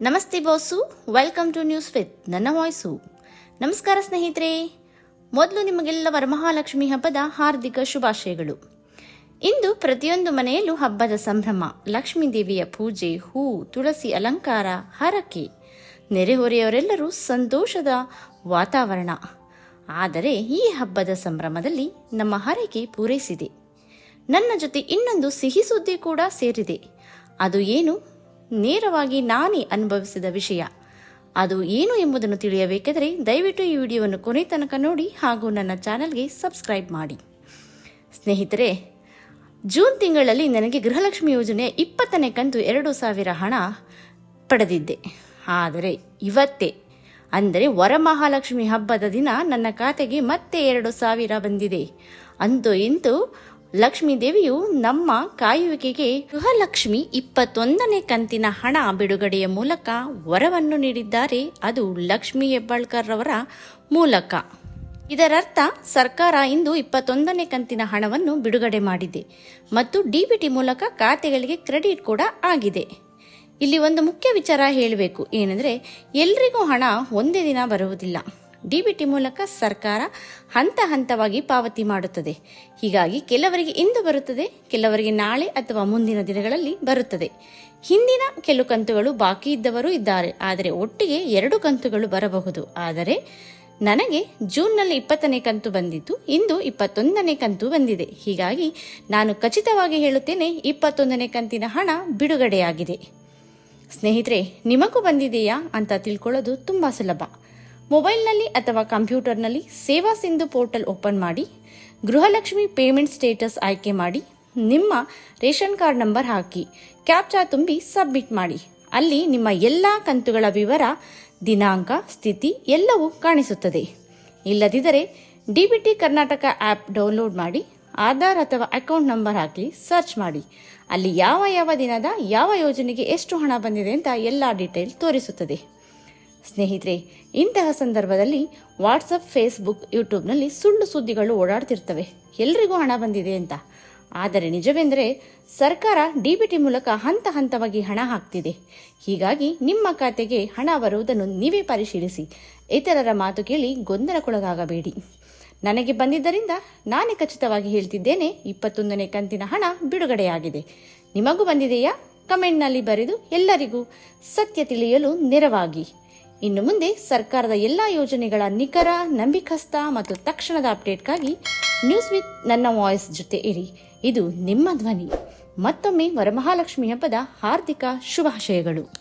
ನಮಸ್ತೆ boss welcome to news with ನನ್ನ voice ನಮಸ್ಕಾರ ಸ್ನೇಹಿತರೆ, ಮೊದಲು ನಿಮಗೆಲ್ಲ ವರಮಹಾಲಕ್ಷ್ಮಿ ಹಬ್ಬದ ಹಾರ್ದಿಕ ಶುಭಾಶಯಗಳು. ಇಂದು ಪ್ರತಿಯೊಂದು ಮನೆಯಲ್ಲೂ ಹಬ್ಬದ ಸಂಭ್ರಮ, ಲಕ್ಷ್ಮೀ ದೇವಿಯ ಪೂಜೆ, ಹೂ, ತುಳಸಿ ಅಲಂಕಾರ, ಹರಕೆ ನೆರೆಹೊರೆಯವರೆಲ್ಲರೂ ಸಂತೋಷದ ವಾತಾವರಣ. ಆದರೆ ಈ ಹಬ್ಬದ ಸಂಭ್ರಮದಲ್ಲಿ ನಮ್ಮ ಹರಕೆ ಪೂರೈಸಿದೆ. ನನ್ನ ಜೊತೆ ಇನ್ನೊಂದು ಸಿಹಿ ಸುದ್ದಿ ಕೂಡ ಸೇರಿದೆ. ಅದು ಏನು? ನೇರವಾಗಿ ನಾನೇ ಅನುಭವಿಸಿದ ವಿಷಯ. ಅದು ಏನು ಎಂಬುದನ್ನು ತಿಳಿಯಬೇಕಾದರೆ ದಯವಿಟ್ಟು ಈ ವಿಡಿಯೋವನ್ನು ಕೊನೆ ತನಕ ನೋಡಿ ಹಾಗೂ ನನ್ನ ಚಾನಲ್ಗೆ ಸಬ್ಸ್ಕ್ರೈಬ್ ಮಾಡಿ. ಸ್ನೇಹಿತರೆ, ಜೂನ್ ತಿಂಗಳಲ್ಲಿ ನನಗೆ ಗೃಹಲಕ್ಷ್ಮಿ ಯೋಜನೆಯ ಇಪ್ಪತ್ತನೇ ಕಂತು ಎರಡು ಸಾವಿರ ಹಣ ಪಡೆದಿದ್ದೆ. ಆದರೆ ಇವತ್ತೇ, ಅಂದರೆ ವರಮಹಾಲಕ್ಷ್ಮಿ ಹಬ್ಬದ ದಿನ ನನ್ನ ಖಾತೆಗೆ ಮತ್ತೆ ಎರಡು ಸಾವಿರ ಬಂದಿದೆ. ಅಂತೂ ಇಂತೂ ಲಕ್ಷ್ಮೀ ದೇವಿಯು ನಮ್ಮ ಕಾಯುವಿಕೆಗೆ ಗೃಹಲಕ್ಷ್ಮಿ ಇಪ್ಪತ್ತೊಂದನೇ ಕಂತಿನ ಹಣ ಬಿಡುಗಡೆಯ ಮೂಲಕ ವರವನ್ನು ನೀಡಿದ್ದಾರೆ. ಅದು ಲಕ್ಷ್ಮೀ ಹೆಬ್ಬಾಳ್ಕರ್ ಅವರ ಮೂಲಕ. ಇದರರ್ಥ, ಸರ್ಕಾರ ಇಂದು ಇಪ್ಪತ್ತೊಂದನೇ ಕಂತಿನ ಹಣವನ್ನು ಬಿಡುಗಡೆ ಮಾಡಿದೆ ಮತ್ತು ಡಿಬಿಟಿ ಮೂಲಕ ಖಾತೆಗಳಿಗೆ ಕ್ರೆಡಿಟ್ ಕೂಡ ಆಗಿದೆ. ಇಲ್ಲಿ ಒಂದು ಮುಖ್ಯ ವಿಚಾರ ಹೇಳಬೇಕು. ಏನೆಂದರೆ, ಎಲ್ರಿಗೂ ಹಣ ಒಂದೇ ದಿನ ಬರುವುದಿಲ್ಲ. ಡಿಬಿಟಿ ಮೂಲಕ ಸರ್ಕಾರ ಹಂತ ಹಂತವಾಗಿ ಪಾವತಿ ಮಾಡುತ್ತದೆ. ಹೀಗಾಗಿ ಕೆಲವರಿಗೆ ಇಂದು ಬರುತ್ತದೆ, ಕೆಲವರಿಗೆ ನಾಳೆ ಅಥವಾ ಮುಂದಿನ ದಿನಗಳಲ್ಲಿ ಬರುತ್ತದೆ. ಹಿಂದಿನ ಕೆಲವು ಕಂತುಗಳು ಬಾಕಿ ಇದ್ದವರು ಇದ್ದಾರೆ, ಆದರೆ ಒಟ್ಟಿಗೆ ಎರಡು ಕಂತುಗಳು ಬರಬಹುದು. ಆದರೆ ನನಗೆ ಜೂನ್ನಲ್ಲಿ ಇಪ್ಪತ್ತನೇ ಕಂತು ಬಂದಿದ್ದು, ಇಂದು ಇಪ್ಪತ್ತೊಂದನೇ ಕಂತು ಬಂದಿದೆ. ಹೀಗಾಗಿ ನಾನು ಖಚಿತವಾಗಿ ಹೇಳುತ್ತೇನೆ, ಇಪ್ಪತ್ತೊಂದನೇ ಕಂತಿನ ಹಣ ಬಿಡುಗಡೆಯಾಗಿದೆ. ಸ್ನೇಹಿತರೆ, ನಿಮಗೂ ಬಂದಿದೆಯಾ ಅಂತ ತಿಳ್ಕೊಳ್ಳೋದು ತುಂಬ ಸುಲಭ. ಮೊಬೈಲ್ನಲ್ಲಿ ಅಥವಾ ಕಂಪ್ಯೂಟರ್ನಲ್ಲಿ ಸೇವಾ ಸಿಂಧು ಪೋರ್ಟಲ್ ಓಪನ್ ಮಾಡಿ, ಗೃಹಲಕ್ಷ್ಮಿ ಪೇಮೆಂಟ್ ಸ್ಟೇಟಸ್ ಆಯ್ಕೆ ಮಾಡಿ, ನಿಮ್ಮ ರೇಷನ್ ಕಾರ್ಡ್ ನಂಬರ್ ಹಾಕಿ, ಕ್ಯಾಪ್ಚಾ ತುಂಬಿ ಸಬ್ಮಿಟ್ ಮಾಡಿ. ಅಲ್ಲಿ ನಿಮ್ಮ ಎಲ್ಲ ಕಂತುಗಳ ವಿವರ, ದಿನಾಂಕ, ಸ್ಥಿತಿ ಎಲ್ಲವೂ ಕಾಣಿಸುತ್ತದೆ. ಇಲ್ಲದಿದ್ದರೆ D B T Karnataka app download ಮಾಡಿ, ಆಧಾರ್ ಅಥವಾ ಅಕೌಂಟ್ ನಂಬರ್ ಹಾಕಿ ಸರ್ಚ್ ಮಾಡಿ. ಅಲ್ಲಿ ಯಾವ ಯಾವ ದಿನದ, ಯಾವ ಯೋಜನೆಗೆ ಎಷ್ಟು ಹಣ ಬಂದಿದೆ ಅಂತ ಎಲ್ಲ ಡೀಟೇಲ್ ತೋರಿಸುತ್ತದೆ. ಸ್ನೇಹಿತರೆ, ಇಂತಹ ಸಂದರ್ಭದಲ್ಲಿ ವಾಟ್ಸಪ್, ಫೇಸ್ಬುಕ್, ಯೂಟ್ಯೂಬ್ನಲ್ಲಿ ಸುಳ್ಳು ಸುದ್ದಿಗಳು ಓಡಾಡ್ತಿರ್ತವೆ. ಎಲ್ರಿಗೂ ಹಣ ಬಂದಿದೆ ಅಂತ. ಆದರೆ ನಿಜವೆಂದರೆ, ಸರ್ಕಾರ ಡಿಬಿಟಿ ಮೂಲಕ ಹಂತ ಹಂತವಾಗಿ ಹಣ ಹಾಕ್ತಿದೆ. ಹೀಗಾಗಿ ನಿಮ್ಮ ಖಾತೆಗೆ ಹಣ ಬರುವುದನ್ನು ನೀವೇ ಪರಿಶೀಲಿಸಿ. ಇತರರ ಮಾತು ಕೇಳಿ ಗೊಂದಲಕ್ಕೊಳಗಾಗಬೇಡಿ. ನನಗೆ ಬಂದಿದ್ದರಿಂದ ನಾನೇ ಖಚಿತವಾಗಿ ಹೇಳ್ತಿದ್ದೇನೆ, ಇಪ್ಪತ್ತೊಂದನೇ ಕಂತಿನ ಹಣ ಬಿಡುಗಡೆಯಾಗಿದೆ. ನಿಮಗೂ ಬಂದಿದೆಯಾ? ಕಮೆಂಟ್ನಲ್ಲಿ ಬರೆದು ಎಲ್ಲರಿಗೂ ಸತ್ಯ ತಿಳಿಯಲು ನೆರವಾಗಿ. ಇನ್ನು ಮುಂದೆ ಸರ್ಕಾರದ ಎಲ್ಲ ಯೋಜನೆಗಳ ನಿಖರ ನಂಬಿಕಸ್ಥ ಮತ್ತು ತಕ್ಷಣದ ಅಪ್ಡೇಟ್ಗಾಗಿ ನ್ಯೂಸ್ ವಿತ್ ನನ್ನ ವಾಯ್ಸ್ ಜೊತೆ ಇರಿ. ಇದು ನಿಮ್ಮ ಧ್ವನಿ. ಮತ್ತೊಮ್ಮೆ ವರಮಹಾಲಕ್ಷ್ಮಿ ಹಬ್ಬದ ಹಾರ್ದಿಕ ಶುಭಾಶಯಗಳು.